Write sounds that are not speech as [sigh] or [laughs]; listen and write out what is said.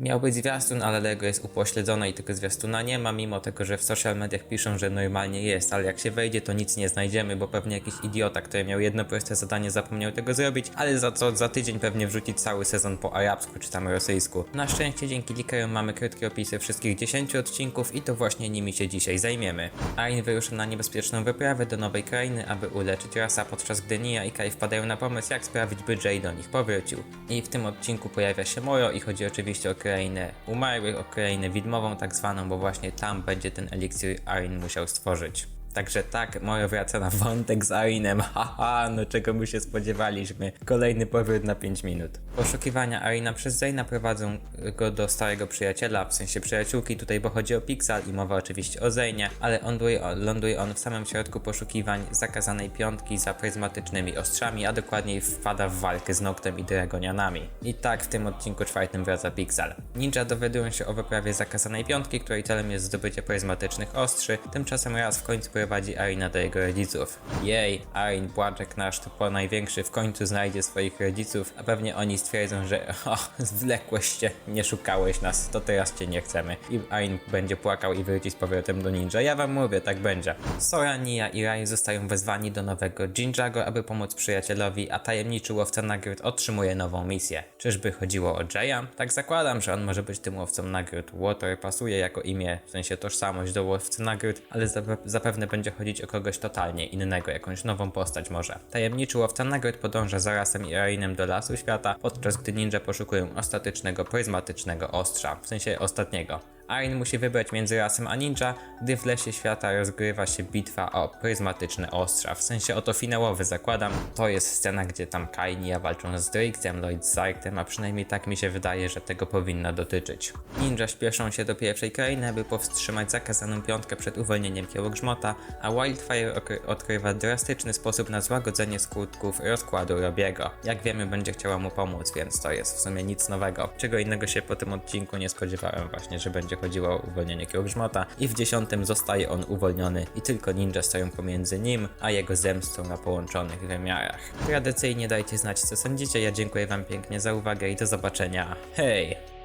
Miał być zwiastun, ale Lego jest upośledzone i tego zwiastuna nie ma, mimo tego, że w social mediach piszą, że normalnie jest, ale jak się wejdzie, to nic nie znajdziemy, bo pewnie jakiś idiota, który miał jedno proste zadanie, zapomniał tego zrobić, ale za to za tydzień pewnie wrzuci cały sezon po arabsku czy tam rosyjsku. Na szczęście dzięki likerom mamy krótkie opisy wszystkich 10 odcinków i to właśnie nimi się dzisiaj zajmiemy. Ain wyrusza na niebezpieczną wyprawę do nowej krainy, aby uleczyć Rasa, podczas gdy Nia i Kai wpadają na pomysł, jak sprawić, by Jay do nich powrócił. I w tym odcinku pojawia się Moro i chodzi oczywiście o krainę umarłych, o widmową tak zwaną, bo właśnie tam będzie ten eliksir Ain musiał stworzyć. Także tak, Moro wraca na wątek z Arinem. [laughs] Haha, no czego my się spodziewaliśmy. Kolejny powrót na 5 minut. Poszukiwania Arina przez Zayna prowadzą go do starego przyjaciela, w sensie przyjaciółki tutaj, bo chodzi o Pixel i mowa oczywiście o Zaynie, ale on, ląduje on w samym środku poszukiwań zakazanej piątki za pryzmatycznymi ostrzami, a dokładniej wpada w walkę z Noctem i Dragonianami. I tak w tym odcinku czwartym wraca Pixel. Ninja dowiadują się o wyprawie zakazanej piątki, której celem jest zdobycie pryzmatycznych ostrzy, tymczasem raz w końcu prowadzi Arina do jego rodziców. Jej, Arin, płaczek nasz po największy w końcu znajdzie swoich rodziców, a pewnie oni stwierdzą, że o, zwlekłeś się, nie szukałeś nas, to teraz cię nie chcemy. I Arin będzie płakał i wróci z powrotem do ninja. Ja wam mówię, tak będzie. Sora, Nia i Rai zostają wezwani do nowego Jinjago, aby pomóc przyjacielowi, a tajemniczy łowca nagród otrzymuje nową misję. Czyżby chodziło o Jaya? Tak zakładam, że on może być tym łowcą nagród. Water pasuje jako imię, w sensie tożsamość do łowcy nagród, ale zape- zapewne będzie chodzić o kogoś totalnie innego, jakąś nową postać może. Tajemniczy łowca nagród podąża za Rasem i Rainem do lasu świata, podczas gdy ninja poszukują ostatecznego, pryzmatycznego ostrza, w sensie ostatniego. Arin musi wybrać między rasem a ninja, gdy w lesie świata rozgrywa się bitwa o pryzmatyczne ostrza. W sensie oto finałowy zakładam. To jest scena, gdzie tam Kai i Nia walczą z Drixem, Lloyd z Zartem, a przynajmniej tak mi się wydaje, że tego powinno dotyczyć. Ninja śpieszą się do pierwszej krainy, aby powstrzymać zakazaną piątkę przed uwolnieniem kiełogrzmota, a Wildfire odkrywa drastyczny sposób na złagodzenie skutków rozkładu Robiego. Jak wiemy, będzie chciała mu pomóc, więc to jest w sumie nic nowego. Czego innego się po tym odcinku nie spodziewałem właśnie, że będzie chodziło o uwolnienie kiełogrzmota i w dziesiątym zostaje on uwolniony i tylko ninja stoją pomiędzy nim, a jego zemstą na połączonych wymiarach. Tradycyjnie dajcie znać co sądzicie, ja dziękuję wam pięknie za uwagę i do zobaczenia. Hej!